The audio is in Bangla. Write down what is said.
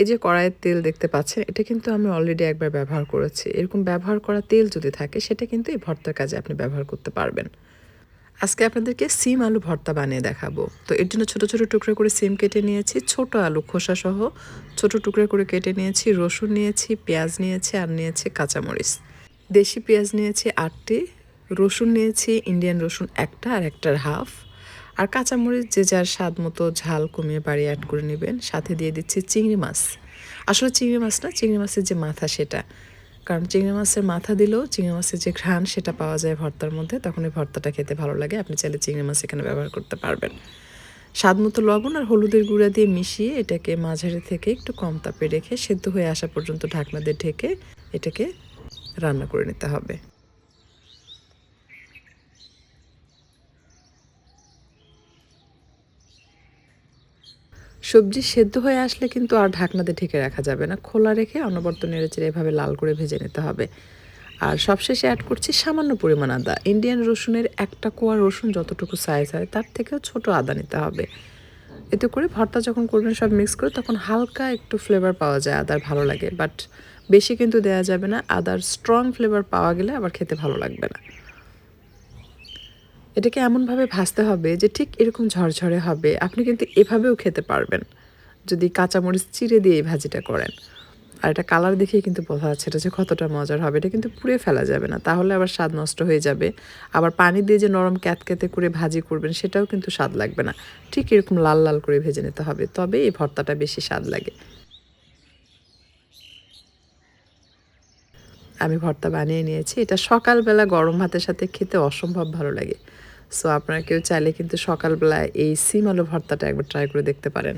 এই যে কড়াইয়ের তেল দেখতে পাচ্ছেন, এটা কিন্তু আমি অলরেডি একবার ব্যবহার করেছি। এরকম ব্যবহার করা তেল যদি থাকে, সেটা কিন্তু এই ভর্তার কাজে আপনি ব্যবহার করতে পারবেন। আজকে আপনাদেরকে সিম আলু ভর্তা বানিয়ে দেখাবো। তো এর জন্য ছোটো ছোটো টুকরো করে সিম কেটে নিয়েছি, ছোট আলু খোসা সহ ছোট টুকরো করে কেটে নিয়েছি, রসুন নিয়েছি, পেঁয়াজ নিয়েছি, আর নিয়েছি কাঁচামরিচ। দেশি পেঁয়াজ নিয়েছি আটটি, রসুন নিয়েছি, ইন্ডিয়ান রসুন একটা আর একটার হাফ। আর কাঁচামরিচ যে যার স্বাদ মতো ঝাল কমিয়ে বাড়ি অ্যাড করে নেবেন। সাথে দিয়ে দিচ্ছি চিংড়ি মাছ। আসলে চিংড়ি মাছ না, চিংড়ি মাছের যে মাথা সেটা। কারণ চিংড়ি মাছের মাথা দিলেও চিংড়ি মাছের যে ঘ্রাণ সেটা পাওয়া যায় ভর্তার মধ্যে, তখন এই ভর্তাটা খেতে ভালো লাগে। আপনি চাইলে চিংড়ি মাছ এখানে ব্যবহার করতে পারবেন। স্বাদ মতো লবণ আর হলুদের গুঁড়া দিয়ে মিশিয়ে এটাকে মাঝারি থেকে একটু কম তাপে রেখে সেদ্ধ হয়ে আসা পর্যন্ত ঢাকনা দিয়ে ঢেকে এটাকে রান্না করে নিতে হবে। সবজি সেদ্ধ হয়ে আসলে কিন্তু আর ঢাকনাতে ঢেকে রাখা যাবে না। খোলা রেখে অনবর্ত নেড়েচেড়ে এভাবে লাল করে ভেজে নিতে হবে। আর সবশেষে অ্যাড করছি সামান্য পরিমাণ আদা। ইন্ডিয়ান রসুনের একটা কোয়া রসুন যতটুকু সাইজ হয়, তার থেকেও ছোট আদা নিতে হবে। এতে করে ভর্তা যখন করবেন সব মিক্স করে তখন হালকা একটু ফ্লেভার পাওয়া যায় আদার ভালো লাগে। বাট বেশি কিন্তু দেওয়া যাবে না। আদার স্ট্রং ফ্লেভার পাওয়া গেলে আবার খেতে ভালো লাগবে না। এটাকে এমনভাবে ভাজতে হবে যে ঠিক এরকম ঝরঝরে হবে। আপনি কিন্তু এভাবেও খেতে পারবেন। যদি কাঁচামরিচ চিড়ে দিয়ে এই ভাজিটা করেন। আর এটা কালার দেখেই কিন্তু বোঝা যাচ্ছে এটা যে কতটা মজার হবে। এটা কিন্তু পুড়ে ফেলা যাবে না। তাহলে আবার স্বাদ নষ্ট হয়ে যাবে। আবার পানি দিয়ে যে নরম ক্যাতকেতে করে ভাজি করবেন, সেটাও কিন্তু স্বাদ লাগবে না। ঠিক এরকম লাল লাল করে ভেজে নিতে হবে। তবে এই ভর্তাটা বেশি স্বাদ লাগে। আমি ভর্তা বানিয়ে নিয়েছি। এটা সকালবেলা গরম ভাতের সাথে খেতে অসম্ভব ভালো লাগে। সো আপনারা কেউ চাইলে কিন্তু সকালবেলায় এই সিম আলু ভর্তাটা একবার ট্রাই করে দেখতে পারেন।